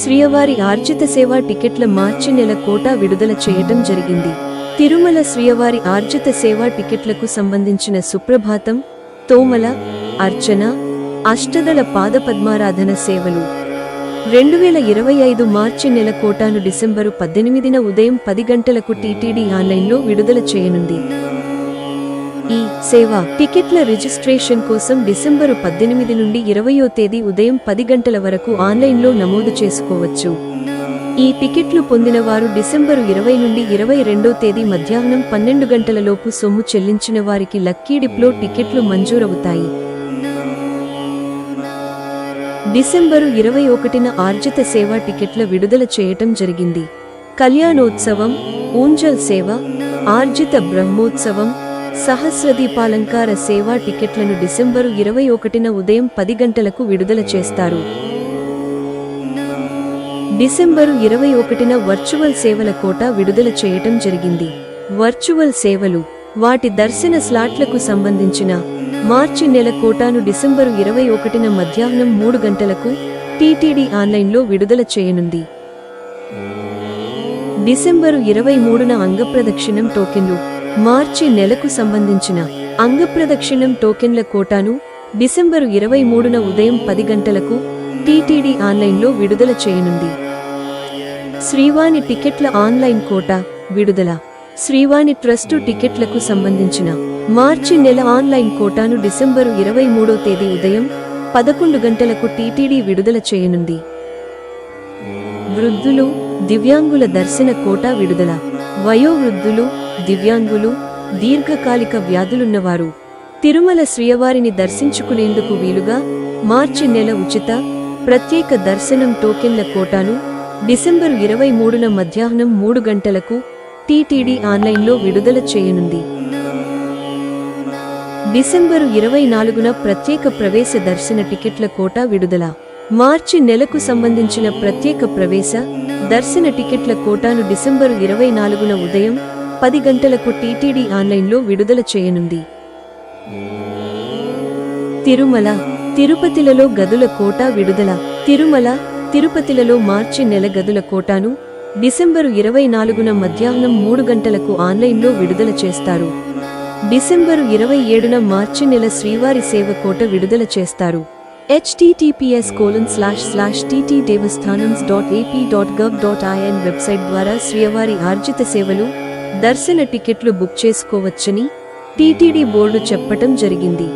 స్వీయవారి ఆర్జిత సేవ టికెట్ల మార్చి నెల కోటా విడుదల చేయటం జరిగింది. తిరుమల స్వీయవారి ఆర్జిత సేవ టికెట్లకు సంబంధించిన సుప్రభాతం తోమల అర్చన అష్టదళ పాదపద్మారాధన సేవలు. రెండు వేల ఇరవై ఐదు మార్చి నెల కోటాను డిసెంబరు పద్దెనిమిదిన ఉదయం పది గంటలకు టీటీడీ ఆన్లైన్లో విడుదల చేయనుంది. ఈ సేవ టికెట్ల రిజిస్ట్రేషన్ కోసం డిసెంబరు పద్దెనిమిది నుండి ఇరవయో తేదీ ఉదయం పది గంటల వరకు ఆన్లైన్లో నమోదు చేసుకోవచ్చు. ఈ టికెట్లు పొందిన వారు డిసెంబరు ఇరవై నుండి ఇరవై రెండో తేదీ మధ్యాహ్నం పన్నెండు గంటలలోపు సొమ్ము చెల్లించిన వారికి లక్కీ డిప్లో టికెట్లు మంజూరవుతాయి. డిసెంబరు ఇరవై ఒకటిన ఆర్జిత సేవ టికెట్ల విడుదల చేయటం జరిగింది. కళ్యాణోత్సవం ఊంజల్ సేవ ఆర్జిత బ్రహ్మోత్సవం సహస్రదీపాలంకార సేవా టికెట్లను డిసెంబరు ఇరవై ఒకటిన ఉదయం పది గంటలకు విడుదల చేస్తారు. డిసెంబరు ఇరవై ఒకటిన వర్చువల్ సేవల కోట విడుదల చేయటం జరిగింది. వర్చువల్ సేవలు వాటి దర్శన స్లాట్లకు సంబంధించిన మార్చి నెల కోటాను డిసెంబరు ఇరవై ఒకటిన మధ్యాహ్నం మూడు గంటలకు టీటీడీ ఆన్లైన్లో విడుదల చేయనుంది. డిసెంబరు ఇరవై మూడున అంగప్రదక్షిణం టోకెన్లు మార్చి నెలకు సంబంధించిన అంగప్రదక్షిణం టోకెన్ల కోటాను డిసెంబరు ఇరవై మూడున ఉదయం పది గంటలకు టీటీడీ ఆన్లైన్లో విడుదల చేయనుంది. శ్రీవాణి టికెట్ల ఆన్లైన్ కోటా విడుదల. శ్రీవాణి ట్రస్టు టికెట్లకు సంబంధించిన మార్చి నెల ఆన్లైన్ కోటాను డిసెంబరు ఇరవై మూడో తేదీ ఉదయం పదకొండు గంటలకు టీటీడీ విడుదల చేయనుంది. వృద్ధులు దివ్యాంగుల దర్శన కోటా విడుదల. వయోవృద్ధులు దివ్యాంగులు దీర్ఘకాలిక వ్యాధులున్నవారు. తిరుమల శ్రీయవారిని దర్శించుకునేందుకు వీలుగా మార్చి నెల ఉచిత ప్రత్యేక దర్శనం టోకెన్ల కోటాను డిసెంబరు ఇరవై మూడున మధ్యాహ్నం మూడు గంటలకు టీటీడీ ఆన్లైన్లో విడుదల చేయనుంది. డిసెంబరు ఇరవై నాలుగున ప్రత్యేక ప్రవేశ దర్శన టికెట్ల కోటా విడుదల. మార్చి నెలకు సంబంధించిన ప్రత్యేక ప్రవేశ దర్శన టికెట్ల కోటాను డిసెంబరు ఇరవై నాలుగున ఉదయం పది గంటలకు టీటీడీ ఆన్లైన్లో విడుదల చేయనుంది. తిరుమల తిరుపతిలలో గదుల కోటా విడుదల. తిరుమల తిరుపతిలలో మార్చి నెల గదుల కోటాను డిసెంబరు ఇరవై నాలుగున మధ్యాహ్నం మూడు గంటలకు ఆన్లైన్లో విడుదల చేస్తారు. డిసెంబరు ఇరవై ఏడున మార్చి నెల శ్రీవారి సేవ కోట విడుదల చేస్తారు. HTTPS colon slash slash TT Devasthanam dot AP dot gov dot IN website ద్వారా శ్రీవారి ఆర్జిత సేవలు దర్శన టికెట్లు బుక్ చేసుకోవచ్చని టీటీడీ బోర్డు చెప్పటం జరిగింది.